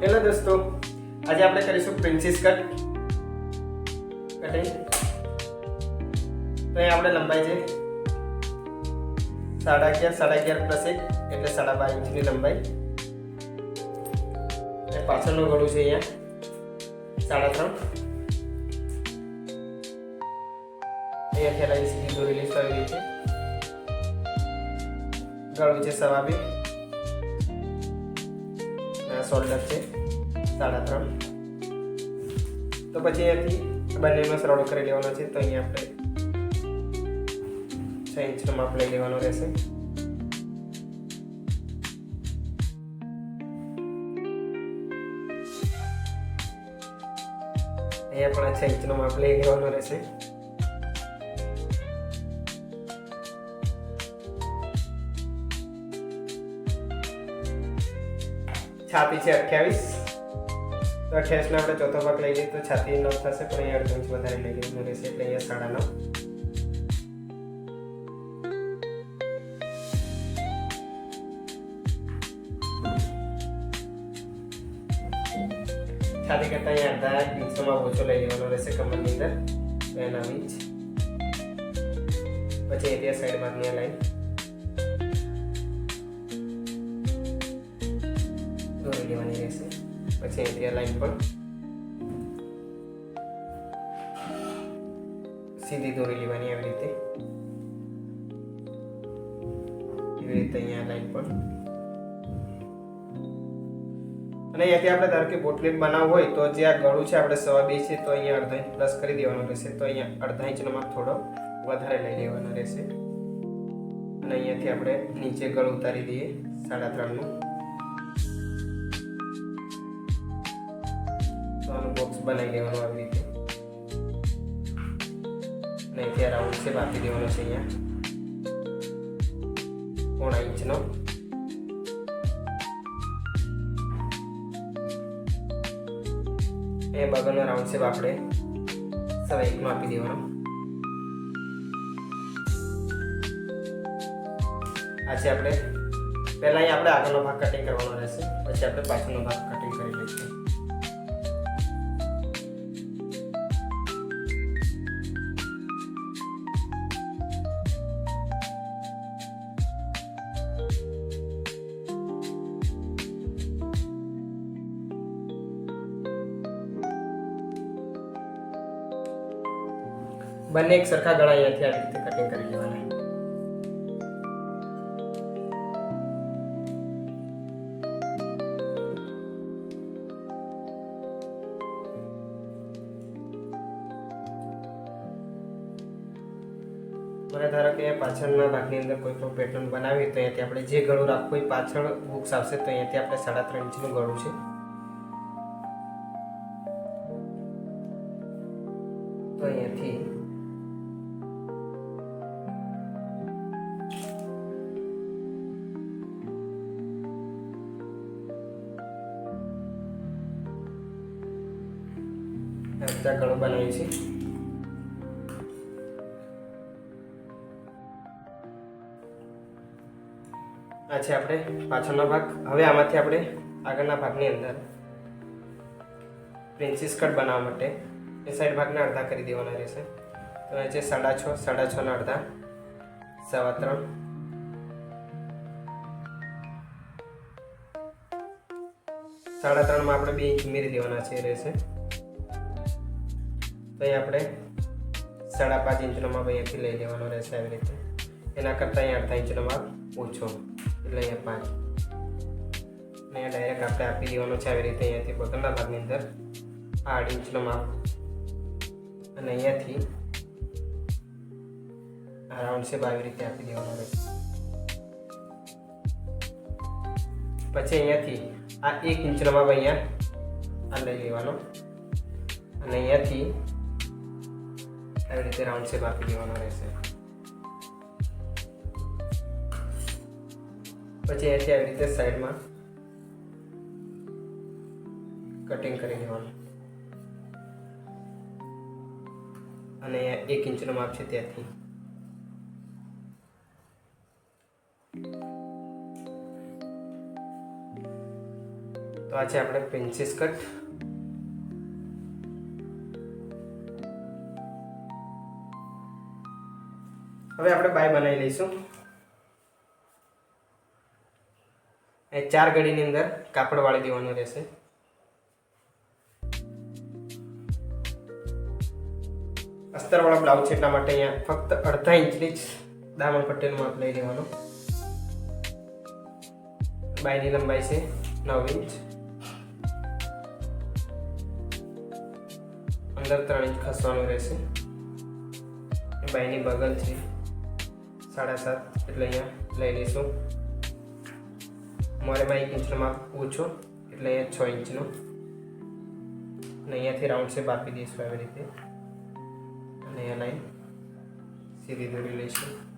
Hello દોસ્તો, આજે આપણે કરીશું પ્રિન્સિસ કટ કટિંગ તો અહીં આપણે લંબાઈ છે. સાડા અગિયાર સાડા અગિયાર પ્લસ એક, એટલે સાડા બાર ઇંચની લંબાઈ. પાછળનું ગળું છે અહીંયા, સાડા ત્રણ. અહીંયા ખેલાઈ સીધી દોરેલી સવેલી છે. ગળું છે સવા બે. શોલ્ડર છે સાડા ત્રણ. તો પછી અહીંયાથી બંનેનો સરળો કરી લેવાનો છે, તો અહીંયા આપણે છ ઇંચનો માપ લઈ લેવાનો રહેશે. અહીંયા પણ છ ઇંચનો માપ લઈ લેવાનો રહેશે. છાતી છે અઠ્યાવીસ. તો અઠ્યાવીસનો આપણે ચોથો ભાગ લઈ લઈએ, તો છાતી નવ થશે, પણ અહીંયા અડધો ઇંચ વધારે લઈ લેવાનું રહેશે એટલે અહીંયા સાડા નવ. છાતી કરતાં અહીંયા અડધા ઇંચમાં ઓછો લઈ લેવાનો રહેશે કમરની અંદર એના ઇંચ. પછી એરિયા સાઈડ ભાગની આ લાઈન. દોરી લેવાની રહેશે પછી અહીંથી લાઈન પર સીધી દોરી લેવાની આવી રીતે. એવી રીતે અહીંયા લાઈન પર અને અહીંયાથી આપણે ધારો કે બોટલેટ બનાવવું હોય તો જે આ ગળું છે આપણે સવા બે છે તો અહીંયા અડધા ઇંચ પ્લસ કરી દેવાનું રહેશે તો અહીંયા અડધા ઇંચનો માપ થોડો વધારે લઈ લેવાનો રહેશે અને અહીંયાથી આપણે નીચે ગળું ઉતારી દઈએ સાડા ત્રણનું બનાવી દેવાનું આવી રીતે. અને ત્યાં રાઉન્ડ શેપ આપી દેવાનો છે અહીંયા. પોણા ઇંચનો. એ બગલનો રાઉન્ડ શેપ આપણે સવા એકનો આપી દેવાનો. આજે આપણે, પહેલાં આપણે આગળનો ભાગ કટિંગ કરવાનો રહેશે. પછી આપણે પાછળનો ભાગ કટિંગ કરી લઈશું. બંને એક સરખા ગળા અહીંયાથી આવી રીતે કટિંગ કરી લેવાના. મને ધારો કે પાછળના ભાગની અંદર કોઈ પણ પેટર્ન બનાવી તો અહીંયાથી આપણે જે ગળું રાખવું હોય પાછળ બુક્સ આવશે, તો અહીંયાથી આપણે સાડા ત્રણ ઇંચનું ગળું છે. તો અહીંયાથી ગળું બનાવ્યું છે. આ છે આપણે પાછળનો ભાગ. હવે આમાંથી આપણે આગળના ભાગની અંદર પ્રિન્સિસ કટ બનાવવા માટે એ સાઈડ ભાગના અડધા કરી દેવાના રહેશે. તો એ છે સાડા છ, સાડા છના અડધા. સવા ત્રણ. સાડા ત્રણમાં આપણે બે ઇંચ ઉમેરી દેવાના છે રહેશે. તો અહીં આપણે સાડા પાંચ ઇંચનો માપ અહીંયાથી લઈ લેવાનો રહેશે આવી રીતે. એના કરતાં અહીં અડધા ઇંચનો માપ ઓછો. એટલે અહીંયા પાંચ. અહીંયા ડાયરેક્ટ આપણે આપી દેવાનો છે આવી રીતે અહીંયાથી બગલના ભાગની અંદર આઠ ઇંચનો માપ. અને અહીંયાથી રાઉન્ડ શેપ આવી રીતે આપી દેવાનો રહેશે પછી અહીંયાથી આ એક ઇંચનો માપ અહીંયા આ લઈ લેવાનો. અને અહીંયાથી આવી રીતે રાઉન્ડ શેપ આપી દેવાનો રહેશે. પછી અહીંયાથી આવી રીતે સાઈડમાં કટિંગ કરી દેવાનું. અને એક ઇંચનો માપ છે ત્યાંથી. તો આ છે આપણે પ્રિન્સેસ કટ હવે આપણે બાય બનાવી લઈશું. એ ચાર ઘડીની અંદર કાપડ વાળી દેવાનું રહેશે. અસ્તરવાળા બ્લાઉઝ છે એટલા માટે અહીંયા ફક્ત અડધા ઇંચની જ દામણ પટ્ટીનું માપ લઈ લેવાનું. બાયની લંબાઈ છે નવ ઇંચ. અંદર ત્રણ ઇંચ ખસવાનું રહેશે. બાયની બગલ છે. સાડા સાત એટલે અહીંયા લઈ લઈશું. મોરેમાં એક ઇંચનો માપ ઓછો એટલે અહીંયા છ ઇંચનો. અને અહીંયાથી રાઉન્ડ શેપ આપી દઈશું આવી રીતે. અને અહીંયા લાઈન સીધી દોરી લઈશું.